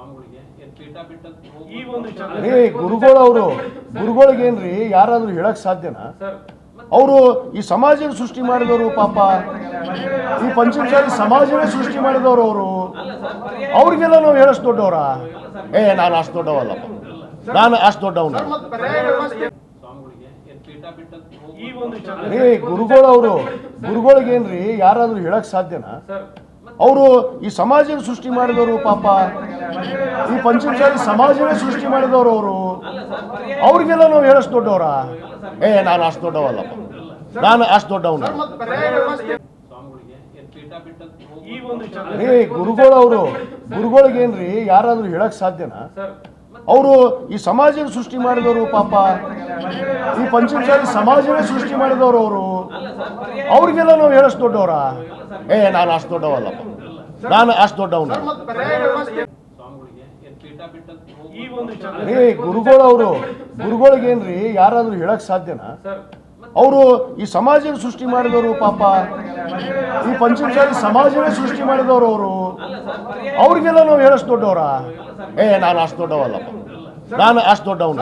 ಸ್ವಾಮಿಗಳಿಗೆ ಏನ್ ಪೀಠ ಬಿಟ್ಟ ಈ ಒಂದು ವಿಚಾರ ಏ ಗುರುಗಳು ಅವರು ಗುರುಗಳಿಗೇನ್ರಿ ಯಾರಾದ್ರೂ ಹೇಳಕ್ ಸಾಧ್ಯನಾ? ಅವರು ಈ ಸಮಾಜನ ಸೃಷ್ಟಿ ಮಾಡಿದವರು ಪಾಪ. ಈ ಪಂಚಮಸಾಲಿ ಸಮಾಜವೇ ಸೃಷ್ಟಿ ಮಾಡಿದವರು ಅವರು. ಅವ್ರಿಗೆಲ್ಲ ನಾವು ಹೇಳಷ್ಟು ದೊಡ್ಡವರ? ಏ ನಾನು ಅಷ್ಟು ದೊಡ್ಡವಲ್ಲ ನಾನು ಅಷ್ಟು ದೊಡ್ಡವನ. ಸ್ವಾಮಿಗಳಿಗೆ ಏನ್ ಪೀಠ ಬಿಟ್ಟ ಈ ಒಂದು ವಿಚಾರ ಏ ಗುರುಗಳು ಅವರು ಗುರುಗಳಿಗೇನ್ರಿ ಯಾರಾದ್ರೂ ಹೇಳಕ್ ಸಾಧ್ಯನಾ? ಸರ್ ಅವರು ಈ ಸಮಾಜನ ಸೃಷ್ಟಿ ಮಾಡಿದವರು ಪಾಪ. ಈ ಪಂಚಮಸಾಲಿ ಸಮಾಜವೇ ಸೃಷ್ಟಿ ಮಾಡಿದವರು ಅವರು. ಅವ್ರಿಗೆಲ್ಲ ನಾವು ಹೇಳಷ್ಟು ದೊಡ್ಡವರ? ಏ ನಾನು ಅಷ್ಟು ದೊಡ್ಡವಲ್ಲಪ್ಪ ನಾನು ಅಷ್ಟು ದೊಡ್ಡವನ. ಏ ಗುರುಗಳವರು ಗುರುಗಳಿಗೇನ್ರಿ? ಯಾರಾದ್ರೂ ಹೇಳಕ್ ಸಾಧ್ಯನಾ? ಅವರು ಈ ಸಮಾಜನ ಸೃಷ್ಟಿ ಮಾಡಿದವರು ಪಾಪ. ಈ ಪಂಚಮಸಾಲಿ ಸಮಾಜವೇ ಸೃಷ್ಟಿ ಮಾಡಿದವರು ಅವರು. ಅವ್ರಿಗೆಲ್ಲ ನಾವು ಹೇಳಷ್ಟು ದೊಡ್ಡವರ? ಏ ನಾನು ಅಷ್ಟು ದೊಡ್ಡವಲ್ಲಪ್ಪ. ನಾನು ಅಷ್ಟು ದೊಡ್ಡವನು. ಏ ಗುರುಗಳು ಅವರು. ಗುರುಗಳಿಗೇನ್ರಿ ಯಾರಾದ್ರೂ ಹೇಳಕ್ ಸಾಧ್ಯನಾ? ಅವರು ಈ ಸಮಾಜನ ಸೃಷ್ಟಿ ಮಾಡಿದವರು ಪಾಪ. ಈ ಪಂಚಮಸಾಲಿ ಸಮಾಜವೇ ಸೃಷ್ಟಿ ಮಾಡಿದವರು ಅವರು. ಅವ್ರಿಗೆಲ್ಲ ನಾವು ಹೇಳಷ್ಟು ದೊಡ್ಡವರ? ಏ ನಾನು ಅಷ್ಟು ದೊಡ್ಡವಲ್ಲಪ್ಪ. ನಾನು ಅಷ್ಟು ದೊಡ್ಡವನ.